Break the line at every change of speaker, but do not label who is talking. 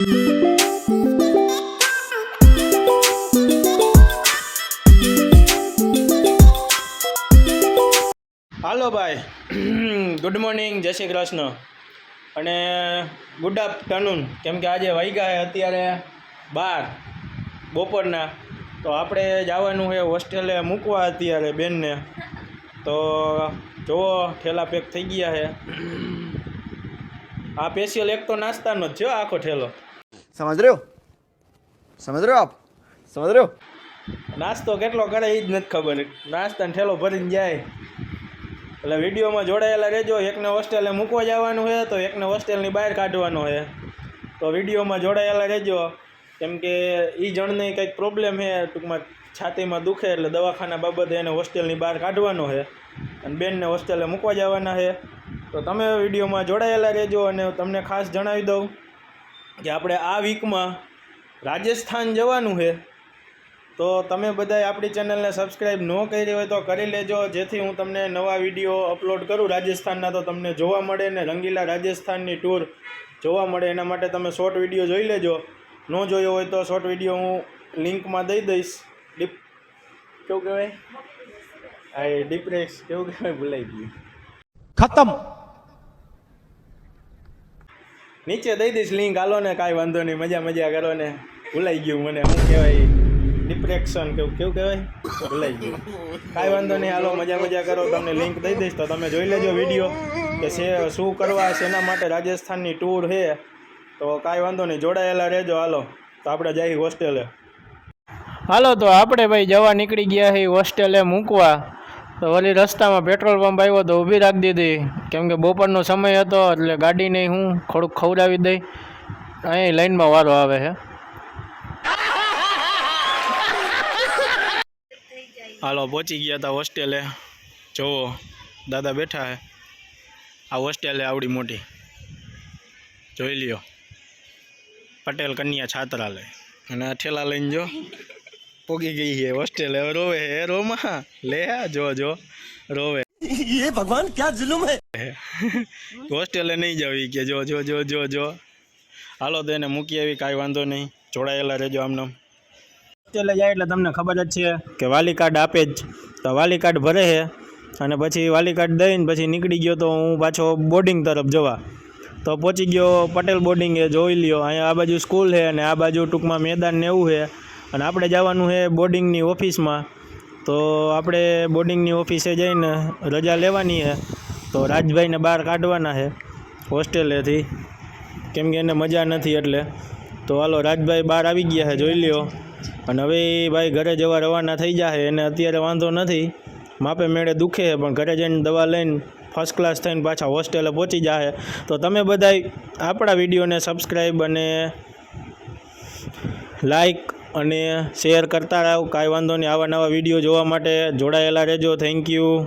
હાલો ભાઈ. Good morning જય શ્રી કૃષ્ણ. અને ગુડ આફ્ટરનૂન કેમ કે આજે વાગ્યા છે અત્યારે બાર, બપોરના. તો આપણે જવાનું છે હોસ્ટેલે મૂકવા અત્યારે બેનને. તો જુઓ ઠેલા પેક થઈ ગયા છે. આ સ્પેશિયલ એક તો નાસ્તાનો જ છે આખો ઠેલો.
સમજ રહ્યો સમજ રહ્યો આપ? સમજ રહ્યો
નાસ્તો કેટલો કરે એ જ નથી ખબર. નાસ્તાને ઠેલો ભરીને જાય. એટલે વિડીયોમાં જોડાયેલા રહેજો. એકને હોસ્ટેલે મૂકવા જવાનું છે, તો એકને હોસ્ટેલની બહાર કાઢવાનું છે. તો વિડીયોમાં જોડાયેલા રહેજો. કેમ કે એ જણને કંઈક પ્રોબ્લેમ છે, ટૂંકમાં છાતીમાં દુખે એટલે દવાખાના બાબતે એને હોસ્ટેલની બહાર કાઢવાનો છે. અને બેનને હોસ્ટેલે મૂકવા જવાના છે. તો તમે વિડીયોમાં જોડાયેલા રહેજો અને તમને ખાસ જણાવી દઉં. કે આપણે આ વીકમાં રાજસ્થાન જવાનું છે, તો તમે બધાએ આપણી ચેનલને સબસ્ક્રાઈબ ન કરી હોય તો કરી લેજો. જેથી હું તમને નવા વીડિયો અપલોડ કરું રાજસ્થાનના, તો તમને જોવા મળે ને રંગીલા રાજસ્થાનની ટૂર જોવા મળે. એના માટે તમે શોર્ટ વીડિયો જોઈ લેજો. ન જોયો હોય તો શોર્ટ વીડિયો હું લિંકમાં દઈ દઈશ. ડીપ કેવું કહેવાય? આ ડિપ્રેસ કેવું કહેવાય? ભૂલાઈ ગયું.
ખતમ.
નીચે દઈ દઈશ લિંક હાલો ને, કાંઈ વાંધો નહીં. મજા મજા કરો ને. ભૂલાઈ ગયું મને. શું કહેવાય? ડિપ્રેક્શન કેવું કેવું કહેવાય? ભૂલાઈ ગયું. કાંઈ વાંધો નહીં. હાલો, મજા મજા કરો. તમને લિંક દઈ દઈશ તો તમે જોઈ લેજો વીડિયો કે છે, શું કરવા શેના માટે રાજસ્થાનની ટૂર છે. તો કાંઈ વાંધો નહીં. જોડાયેલા રહેજો. હાલો, તો આપણે જઈએ હોસ્ટેલે હાલો, તો આપણે ભાઈ જવા નીકળી ગયા છીએ હોસ્ટેલે મૂકવા. તો વળી રસ્તામાં પેટ્રોલ પંપ આવ્યો તો ઊભી રાખી દીધી. કેમ કે બપોરનો સમય હતો એટલે ગાડી નહીં હું થોડુંક ખવડાવી દઈ. અહીં લાઈનમાં વારો આવે છે. હાલો, પહોંચી ગયા હતા હોસ્ટેલે. જુઓ, દાદા બેઠા છે. આ હોસ્ટેલે આવડી મોટી. જોઈ લ્યો. પટેલ કન્યા છાત્રાલય. અને અઠેલા ઠેલા લઈને જો. પોગી ગઈ છે હોસ્ટેલ હવે રોવે હે રોમાં લે આ જો જો રોવે
ये भगवान क्या जुल्म है
હોસ્ટેલે નહીં જવી કે જો જો જો જો જો હાલો તો એને મૂકી આવી કાંઈ વાંધો નહીં જોડાયેલા રહેજો આમનો હોસ્ટેલે જાય એટલે તમને ખબર જ છે કે વાલી કાર્ડ આપે જ તો વાલી કાર્ડ ભરે છે અને પછી વાલી કાર્ડ દઈને પછી નીકળી ગયો તો હું પાછો બોર્ડિંગ તરફ જવા તો પહોંચી ગયો પટેલ બોર્ડિંગ એ જોઈ લ્યો અહીંયા આ બાજુ સ્કૂલ છે અને આ બાજુ ટૂંકમાં મેદાન ને એવું છે અને આપણે જવાનું છે બોર્ડિંગની ઓફિસમાં તો આપણે બોર્ડિંગની ઓફિસે જઈને રજા લેવાની છે. તો રાજભાઈને બહાર કાઢવાના છે હોસ્ટેલેથી. કેમ કે એને મજા નથી એટલે. તો હાલો, રાજભાઈ બહાર આવી ગયા છે, જોઈ લ્યો. અને હવે ભાઈ ઘરે જવા રવાના થઈ જશે એને અત્યારે વાંધો નથી. માપે મેળે દુખે છે, પણ ઘરે જઈને દવા લઈને ફર્સ્ટ ક્લાસ થઈને પાછા હોસ્ટેલે પહોંચી જાય તો તમે બધાય આપણા વિડીયોને સબસ્ક્રાઈબ અને લાઈક અને શેર કરતા રહો. કાંઈ વાંધો નહીં. આવા નવા વીડિયો જોવા માટે જોડાયેલા રહેજો. Thank you